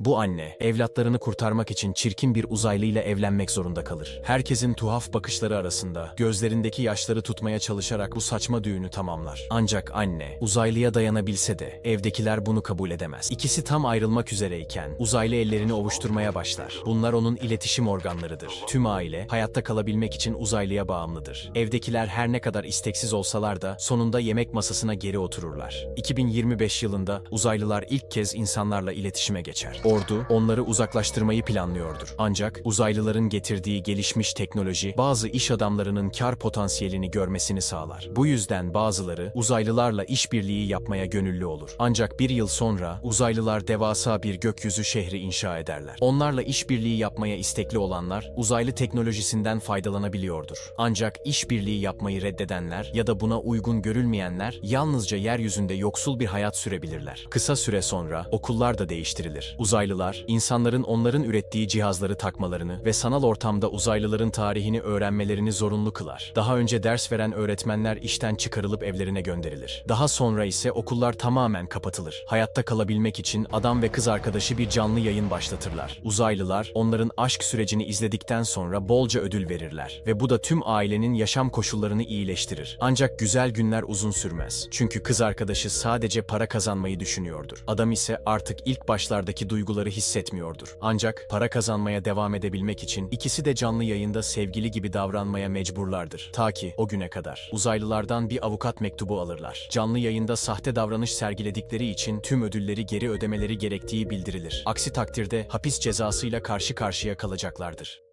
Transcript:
Bu anne, evlatlarını kurtarmak için çirkin bir uzaylıyla evlenmek zorunda kalır. Herkesin tuhaf bakışları arasında, gözlerindeki yaşları tutmaya çalışarak bu saçma düğünü tamamlar. Ancak anne, uzaylıya dayanabilse de, evdekiler bunu kabul edemez. İkisi tam ayrılmak üzereyken, uzaylı ellerini ovuşturmaya başlar. Bunlar onun iletişim organlarıdır. Tüm aile, hayatta kalabilmek için uzaylıya bağımlıdır. Evdekiler her ne kadar isteksiz olsalar da, sonunda yemek masasına geri otururlar. 2025 yılında, uzaylılar ilk kez insanlarla iletişime geçer. Ordu, onları uzaklaştırmayı planlıyordur. Ancak, uzaylıların getirdiği gelişmiş teknoloji, bazı iş adamlarının kar potansiyelini görmesini sağlar. Bu yüzden bazıları, uzaylılarla işbirliği yapmaya gönüllü olur. Ancak bir yıl sonra, uzaylılar devasa bir gökyüzü şehri inşa ederler. Onlarla işbirliği yapmaya istekli olanlar, uzaylı teknolojisinden faydalanabiliyordur. Ancak işbirliği yapmayı reddedenler ya da buna uygun görülmeyenler, yalnızca yeryüzünde yoksul bir hayat sürebilirler. Kısa süre sonra, okullar da değiştirilir. Uzaylılar, insanların onların ürettiği cihazları takmalarını ve sanal ortamda uzaylıların tarihini öğrenmelerini zorunlu kılar. Daha önce ders veren öğretmenler işten çıkarılıp evlerine gönderilir. Daha sonra ise okullar tamamen kapatılır. Hayatta kalabilmek için adam ve kız arkadaşı bir canlı yayın başlatırlar. Uzaylılar, onların aşk sürecini izledikten sonra bolca ödül verirler ve bu da tüm ailenin yaşam koşullarını iyileştirir. Ancak güzel günler uzun sürmez. Çünkü kız arkadaşı sadece para kazanmayı düşünüyordur. Adam ise artık ilk başlardaki duyguları hissetmiyordur. Ancak para kazanmaya devam edebilmek için ikisi de canlı yayında sevgili gibi davranmaya mecburlardır. Ta ki o güne kadar. Uzaylılardan bir avukat mektubu alırlar. Canlı yayında sahte davranış sergiledikleri için tüm ödülleri geri ödemeleri gerektiği bildirilir. Aksi takdirde hapis cezasıyla karşı karşıya kalacaklardır.